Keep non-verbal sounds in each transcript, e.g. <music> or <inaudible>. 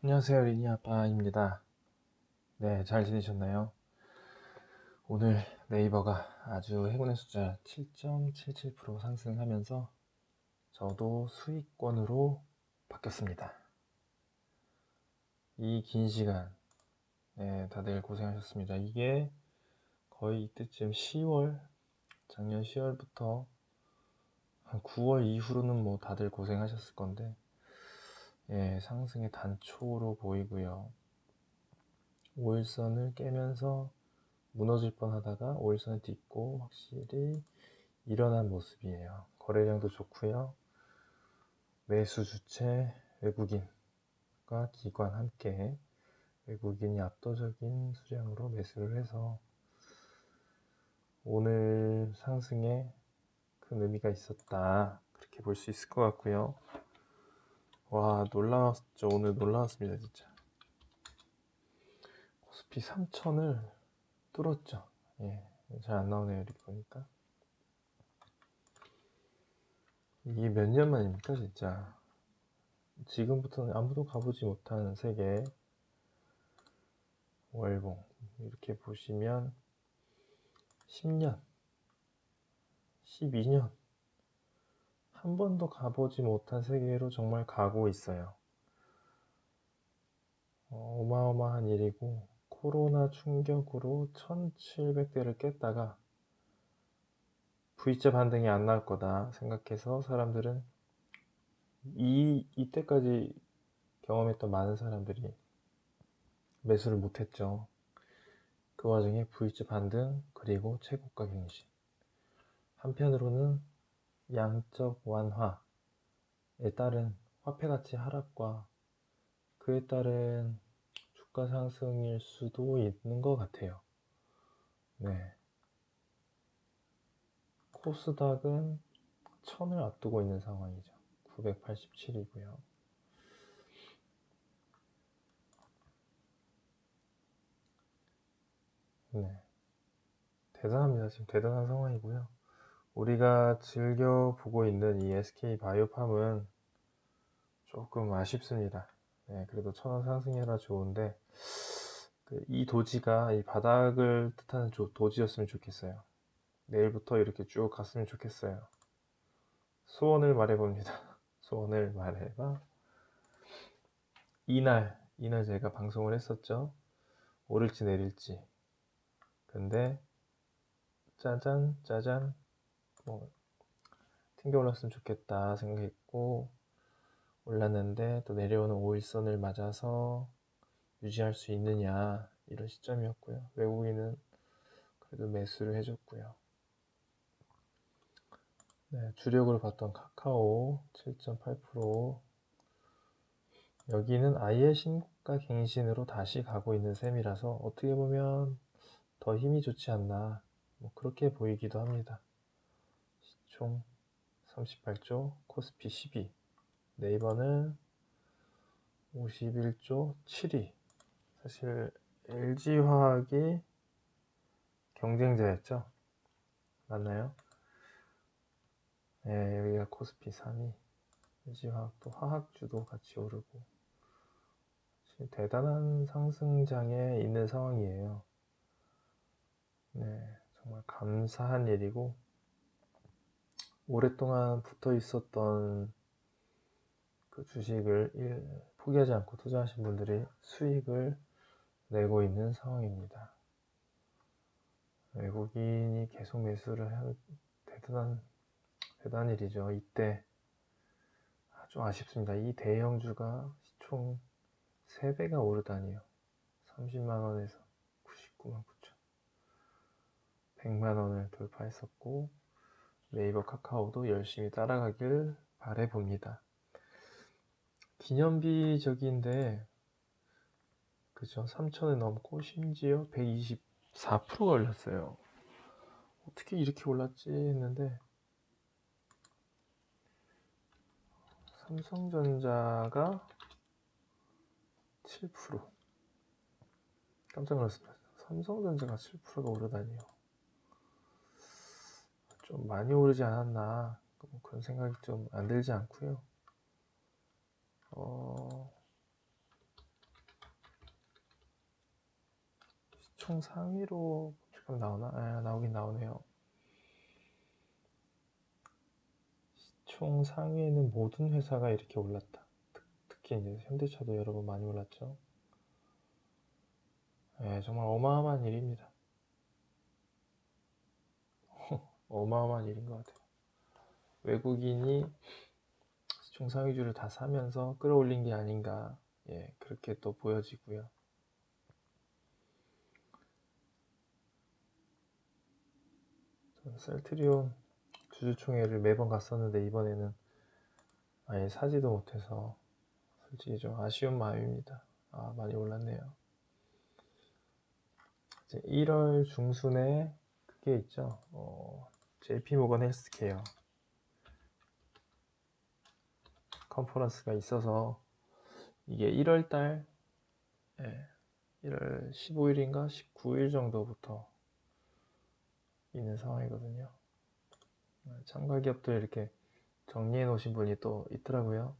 안녕하세요. 리니 아빠입니다. 네, 잘 지내셨나요? 오늘 네이버가 아주 행운의 숫자 7.77% 상승하면서 저도 수익권으로 바뀌었습니다. 이 긴 시간, 네, 다들 고생하셨습니다. 이게 거의 이때쯤 10월, 작년 10월부터 한 9월 이후로는 뭐 다들 고생하셨을 건데, 예, 상승의 단초로 보이고요. 5일선을 깨면서 무너질 뻔 하다가 5일선을 딛고 확실히 일어난 모습이에요. 거래량도 좋고요. 매수 주체 외국인과 기관 함께 외국인이 압도적인 수량으로 매수를 해서 오늘 상승에 큰 의미가 있었다. 그렇게 볼 수 있을 것 같고요. 와 놀라웠죠. 오늘 놀라웠습니다 진짜. 코스피 3000을 뚫었죠. 예 잘 안 나오네요 이렇게 보니까. 이게 몇 년 만입니까 진짜? 지금부터는 아무도 가보지 못하는 세계. 월봉. 이렇게 보시면 10년 12년 한 번도 가보지 못한 세계로 정말 가고 있어요. 어, 마어마한 일이고 코로나 충격으로 1700대를 깼다가 V자 반등이 안 나올 거다 생각해서 사람들은 이 이때까지 경험했던 많은 사람들이 매수를 못했죠. 그 와중에 V자 반등 그리고 최고가 갱신. 한편으로는 양적 완화에 따른 화폐 가치 하락과 그에 따른 주가 상승일 수도 있는 것 같아요. 네. 코스닥은 1000을 앞두고 있는 상황이죠. 987이고요. 네. 대단합니다. 지금 대단한 상황이고요. 우리가 즐겨 보고 있는 이 SK 바이오팜은 조금 아쉽습니다. 네, 그래도 천원 상승이라 좋은데 그 이 도지가 이 바닥을 뜻하는 도지였으면 좋겠어요. 내일부터 이렇게 쭉 갔으면 좋겠어요. 소원을 말해봅니다. <laughs> 소원을 말해봐. 이날, 이날 제가 방송을 했었죠. 오를지 내릴지. 근데 짜잔, 짜잔, 뭐 튕겨 올랐으면 좋겠다 생각했고 올랐는데 또 내려오는 5일선을 맞아서 유지할 수 있느냐 이런 시점이었고요. 외국인은 그래도 매수를 해줬고요. 네, 주력으로 봤던 카카오 7.8% 여기는 아예 신고가 갱신으로 다시 가고 있는 셈이라서 어떻게 보면 더 힘이 좋지 않나 뭐 그렇게 보이기도 합니다. 총 38조, 코스피 12, 네이버는 51조 7위. 사실 LG화학이 경쟁자였죠. 맞나요? 네, 여기가 코스피 3위. LG화학도 화학주도 같이 오르고. 대단한 상승장에 있는 상황이에요. 네, 정말 감사한 일이고, 오랫동안 붙어 있었던 그 주식을 포기하지 않고 투자하신 분들이 수익을 내고 있는 상황입니다. 외국인이 계속 매수를 한 대단한 대단한 일이죠. 이때 아주 아쉽습니다. 이 대형주가 총 3배가 오르다니요. 30만원에서 99만 9천 100만원을 돌파했었고 네이버 카카오도 열심히 따라가길 바래봅니다. 기념비적인데 그죠 3천을 넘고 심지어 124%가 올랐어요. 어떻게 이렇게 올랐지 했는데 삼성전자가 7% 깜짝 놀랐습니다. 삼성전자가 7%가 오르다니요. 좀 많이 오르지 않았나 그런 생각이 좀 안 들지 않고요. 어... 시청 상위로 지금 나오나? 아, 나오긴 나오네요. 시청 상위에는 모든 회사가 이렇게 올랐다. 특히 이제 현대차도 여러분 많이 올랐죠. 네, 정말 어마어마한 일입니다. 어마어마한 일인 것 같아요. 외국인이 시총 상위주를 다 사면서 끌어올린 게 아닌가, 예, 그렇게 또 보여지고요. 셀트리온 주주총회를 매번 갔었는데 이번에는 아예 사지도 못해서 솔직히 좀 아쉬운 마음입니다. 아, 많이 올랐네요. 이제 1월 중순에 그게 있죠. 어, JP 모건 헬스케어 컨퍼런스가 있어서 이게 1월 달 예, 1월 15일인가 19일 정도부터 있는 상황이거든요. 참가 기업들 이렇게 정리해 놓으신 분이 또 있더라고요.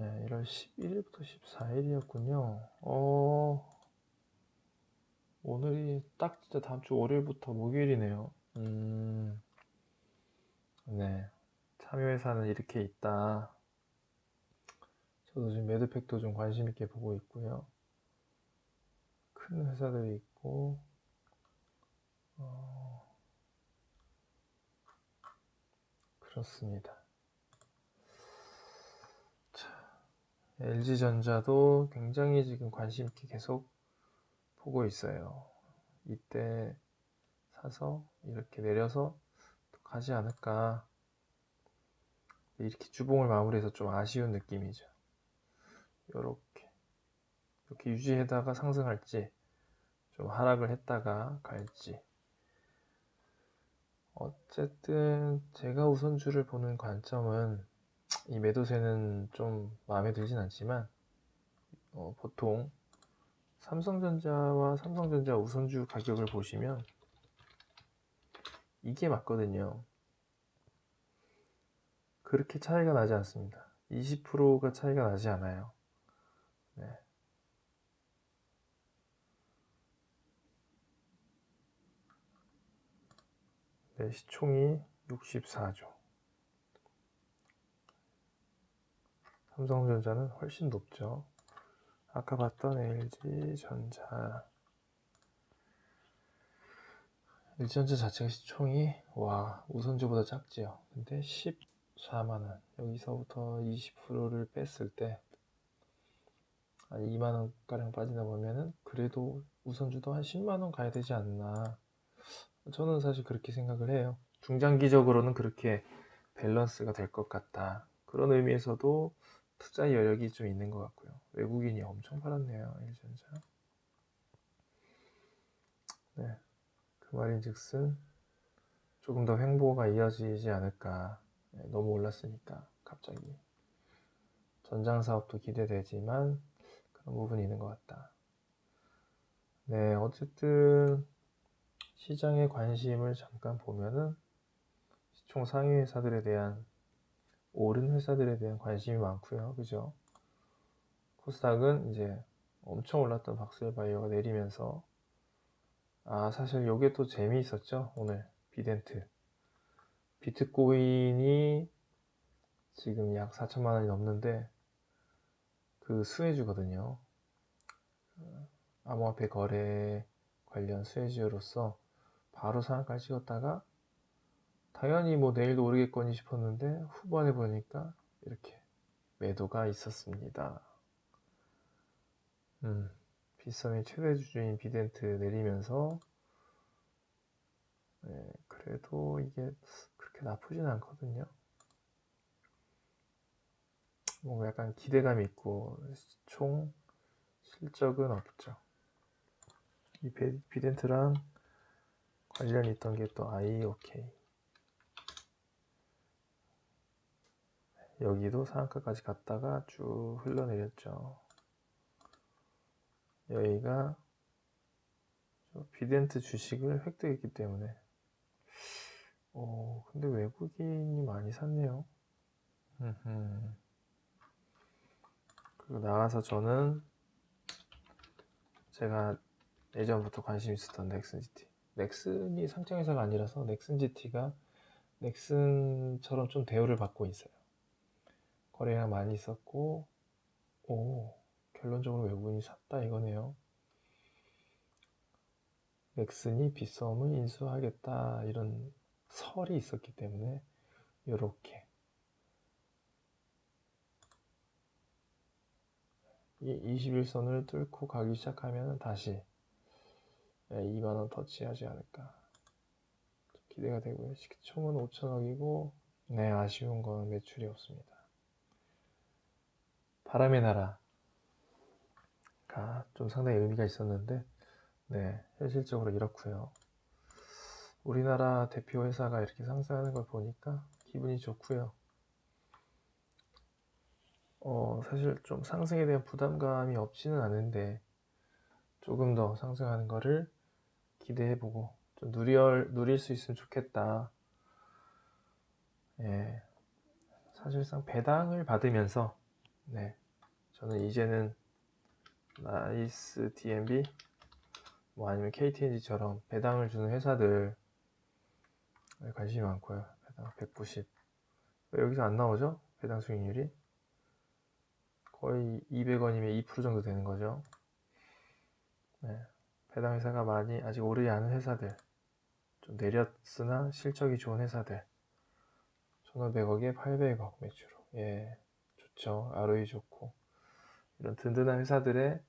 네, 1월 11일부터 14일이었군요. 어, 오늘이 딱 진짜 다음 주 월요일부터 목요일이네요. 음, 네. 참여회사는 이렇게 있다. 저도 지금 매드팩도 좀 관심 있게 보고 있고요. 큰 회사들이 있고, 어, 그렇습니다. 자, LG전자도 굉장히 지금 관심 있게 계속 보고 있어요. 이때 사서 이렇게 내려서 또 가지 않을까. 이렇게 주봉을 마무리해서 좀 아쉬운 느낌이죠. 요렇게 이렇게 유지하다가 상승할지 좀 하락을 했다가 갈지 어쨌든 제가 우선주를 보는 관점은 이 매도세는 좀 마음에 들진 않지만 어, 보통 삼성전자와 삼성전자 우선주 가격을 보시면 이게 맞거든요. 그렇게 차이가 나지 않습니다. 20%가 차이가 나지 않아요. 네. 네, 시총이 64조. 삼성전자는 훨씬 높죠. 아까 봤던 LG전자. LG전자 자체가 시총이 와 우선주보다 작지요. 근데 14만원 여기서부터 20%를 뺐을 때 한 2만원 가량 빠지다 보면은 그래도 우선주도 한 10만원 가야 되지 않나 저는 사실 그렇게 생각을 해요 중장기적으로는 그렇게 밸런스가 될 것 같다 그런 의미에서도 투자 여력이 좀 있는 것 같고요. 외국인이 엄청 팔았네요 일전자. 네, 그 말인즉슨 조금 더 횡보가 이어지지 않을까. 네, 너무 올랐으니까 갑자기. 전장 사업도 기대되지만 그런 부분이 있는 것 같다. 네, 어쨌든 시장의 관심을 잠깐 보면은 시총 상위 회사들에 대한 오른 회사들에 대한 관심이 많고요. 그죠? 코스닥은 이제 엄청 올랐던 박스바이어가 내리면서 아 사실 요게 또 재미있었죠 오늘 비덴트 비트코인이 지금 약 4천만 원이 넘는데 그 수혜주거든요. 암호화폐 거래 관련 수혜주로서 바로 상한가를 찍었다가 당연히 뭐 내일도 오르겠거니 싶었는데 후반에 보니까 이렇게 매도가 있었습니다. 음, 비썸의 최대 주주인 비덴트 내리면서 네, 그래도 이게 그렇게 나쁘진 않거든요. 뭔가 약간 기대감이 있고 총 실적은 없죠. 이 비덴트랑 관련이 있던 게또 IOK 여기도 상한가까지 갔다가 쭉 흘러내렸죠. 여기가 비덴트 주식을 획득했기 때문에 어 근데 외국인이 많이 샀네요. 그리고 나와서 저는 제가 예전부터 관심 있었던 넥슨 GT. 넥슨이 상장회사가 아니라서 넥슨 GT가 넥슨처럼 좀 대우를 받고 있어요. 거래가 많이 있었고, 오, 결론적으로 외국인이 샀다 이거네요. 넥슨이 빗썸을 인수하겠다 이런 설이 있었기 때문에 이렇게. 이 21선을 뚫고 가기 시작하면 다시 2만원 터치하지 않을까. 좀 기대가 되고요. 시총은 5천억이고 네 아쉬운 건 매출이 없습니다 바람의 나라가 좀 상당히 의미가 있었는데 네 현실적으로 이렇고요. 우리나라 대표 회사가 이렇게 상승하는 걸 보니까 기분이 좋고요. 어, 사실 좀 상승에 대한 부담감이 없지는 않은데 조금 더 상승하는 거를 기대해보고 좀 누릴, 누릴 수 있으면 좋겠다. 예, 사실상 배당을 받으면서 네, 저는 이제는 나이스 DMB 뭐 아니면 KTNG처럼 배당을 주는 회사들 관심이 많고요. 배당 190. 왜 여기서 안 나오죠? 배당 수익률이? 거의 200원이면 2% 정도 되는 거죠. 네, 배당 회사가 많이 아직 오르지 않은 회사들, 좀 내렸으나 실적이 좋은 회사들, 1,500억에 800억 매출로, 예, 좋죠. ROE 좋고 이런 든든한 회사들에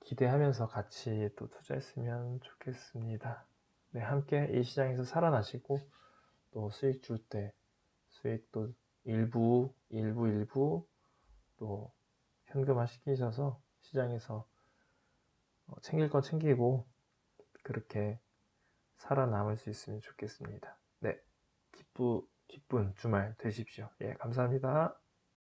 기대하면서 같이 또 투자했으면 좋겠습니다. 네, 함께 이 시장에서 살아나시고 또 수익 줄 때 수익도 일부, 일부, 일부 또 현금화 시키셔서 시장에서 어, 챙길 건 챙기고 그렇게 살아남을 수 있으면 좋겠습니다. 네, 기쁘, 기쁜 주말 되십시오. 예, 감사합니다.